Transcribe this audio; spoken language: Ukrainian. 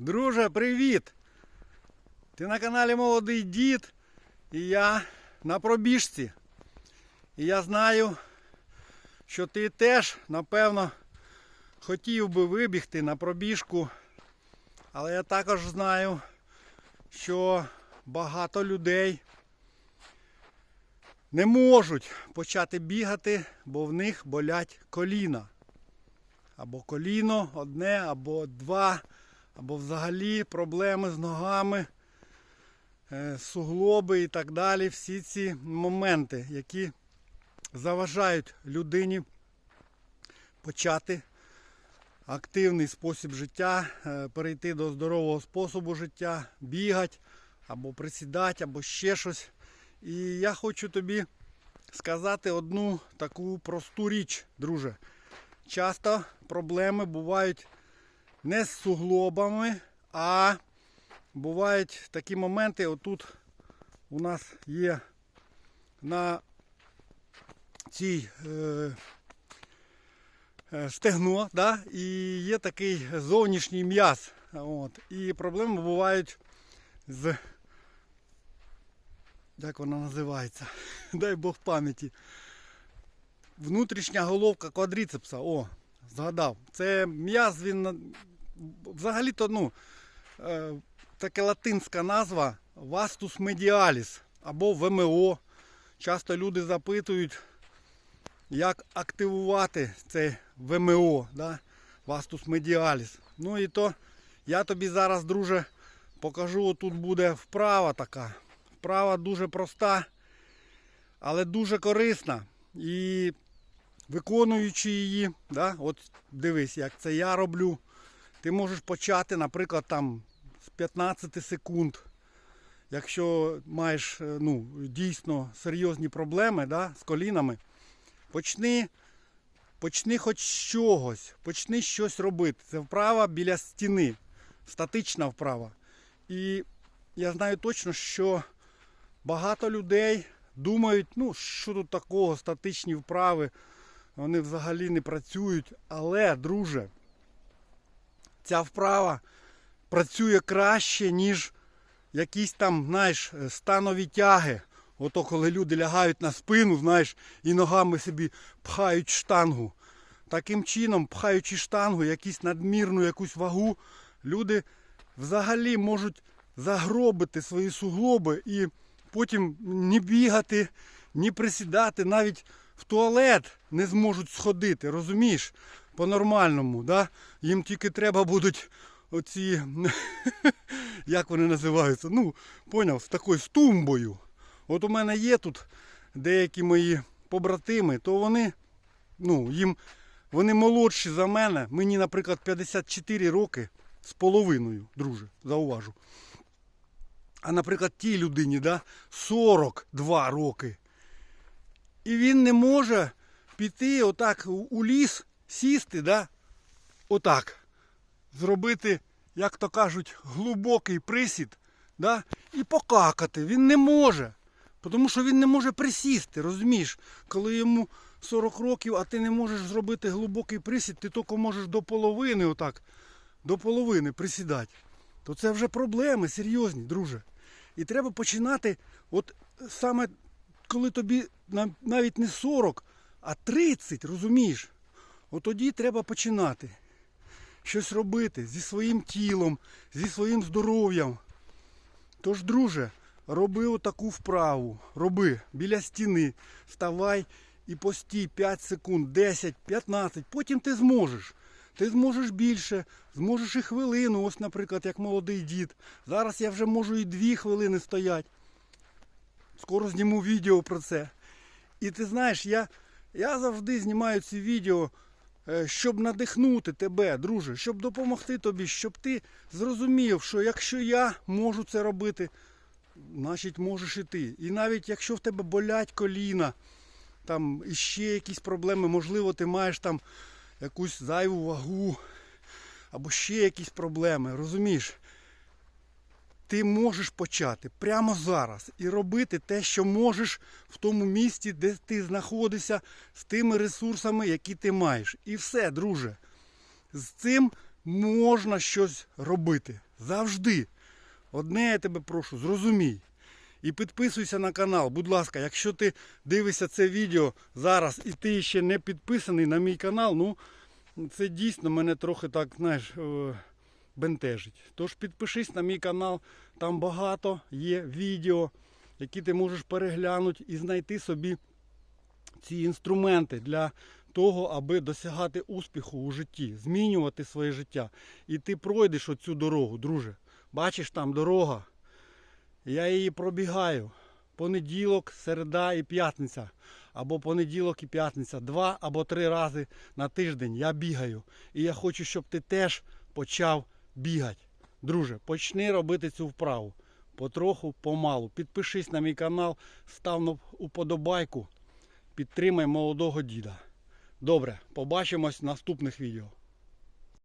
Друже, привіт! Ти на каналі Молодий Дід і я на пробіжці. І я знаю, що ти теж, напевно, хотів би вибігти на пробіжку. Але я також знаю, що багато людей не можуть почати бігати, бо в них болять коліна. Або коліно одне, або два, або взагалі проблеми з ногами, е, суглоби і так далі. Всі ці моменти, які заважають людині почати активний спосіб життя, е, перейти до здорового способу життя, бігати, або присідати, або ще щось. І я хочу тобі сказати одну таку просту річ, друже. Часто проблеми бувають не з суглобами, а бувають такі моменти. Отут у нас є на цій е, е, стегно, да? і є такий зовнішній м'яз. І проблеми бувають з. Як вона називається? Дай Бог пам'яті. Внутрішня головка квадріцепса. О, згадав. Це м'яз він взагалі-то ну, е, таке латинська назва Vastus medialis або ВМО. Часто люди запитують, як активувати це ВМО, да? Vastus medialis. Ну і то я тобі зараз, друже, покажу. Тут буде вправа така. Вправа дуже проста, але дуже корисна. І виконуючи її, да, от дивись, як це я роблю. Ти можеш почати, наприклад, там з 15 секунд. Якщо маєш е, ну, дійсно серйозні проблеми да, з колінами, почни, почни хоч з чогось, почни щось робити. Це вправа біля стіни, статична вправа. І я знаю точно, що багато людей думають, ну що тут такого, статичні вправи, вони взагалі не працюють. Але, друже, ця вправа працює краще, ніж якісь там, знаєш, станові тяги. Ото коли люди лягають на спину, знаєш, і ногами собі пхають штангу. Таким чином, пхаючи штангу, якусь надмірну якусь вагу, люди взагалі можуть загробити свої суглоби і потім ні бігати, ні присідати, навіть в туалет не зможуть сходити, розумієш? По-нормальному, да? їм тільки треба будуть оці, як вони називаються, ну, поняв, з такою з тумбою. От у мене є тут деякі мої побратими, то вони, ну, їм, вони молодші за мене. Мені, наприклад, 54 роки з половиною, друже, зауважу. А, наприклад, тій людині, да, 42 роки. І він не може піти отак у ліс, сісти, да, отак, зробити, як то кажуть, глибокий присід, да, і покакати. Він не може. Тому що він не може присісти, розумієш? Коли йому 40 років, а ти не можеш зробити глибокий присід, ти тільки можеш до половини, отак, до половини присідати. То це вже проблеми серйозні, друже. І треба починати, от саме коли тобі навіть не 40, а 30, розумієш? От тоді треба починати щось робити зі своїм тілом, зі своїм здоров'ям. Тож, друже, роби отаку вправу. Роби біля стіни, вставай і постій 5 секунд, 10, 15, потім ти зможеш. Ти зможеш більше, зможеш і хвилину, ось, наприклад, як молодий дід. Зараз я вже можу і 2 хвилини стояти. Скоро зніму відео про це. І ти знаєш, я, я завжди знімаю ці відео, щоб надихнути тебе, друже, щоб допомогти тобі, щоб ти зрозумів, що якщо я можу це робити, значить можеш і ти. І навіть якщо в тебе болять коліна, там іще якісь проблеми, можливо, ти маєш там якусь зайву вагу, або ще якісь проблеми, розумієш? Ти можеш почати прямо зараз і робити те, що можеш в тому місці, де ти знаходишся, з тими ресурсами, які ти маєш. І все, друже. З цим можна щось робити. Завжди. Одне я тебе прошу, зрозумій. І підписуйся на канал. Будь ласка, якщо ти дивишся це відео зараз і ти ще не підписаний на мій канал, ну це дійсно мене трохи так, знаєш, е, бентежить. Тож підпишись на мій канал, там багато є відео, які ти можеш переглянути і знайти собі ці інструменти для того, аби досягати успіху у житті, змінювати своє життя. І ти пройдеш оцю дорогу, друже. Бачиш там дорога. Я її пробігаю. Понеділок, середа і п'ятниця. Або понеділок і п'ятниця. Два або три рази на тиждень я бігаю. І я хочу, щоб ти теж почав бігати. Друже, почни робити цю вправу. Потроху, помалу. Підпишись на мій канал, став на уподобайку. Підтримай молодого діда. Добре, побачимось в наступних відео.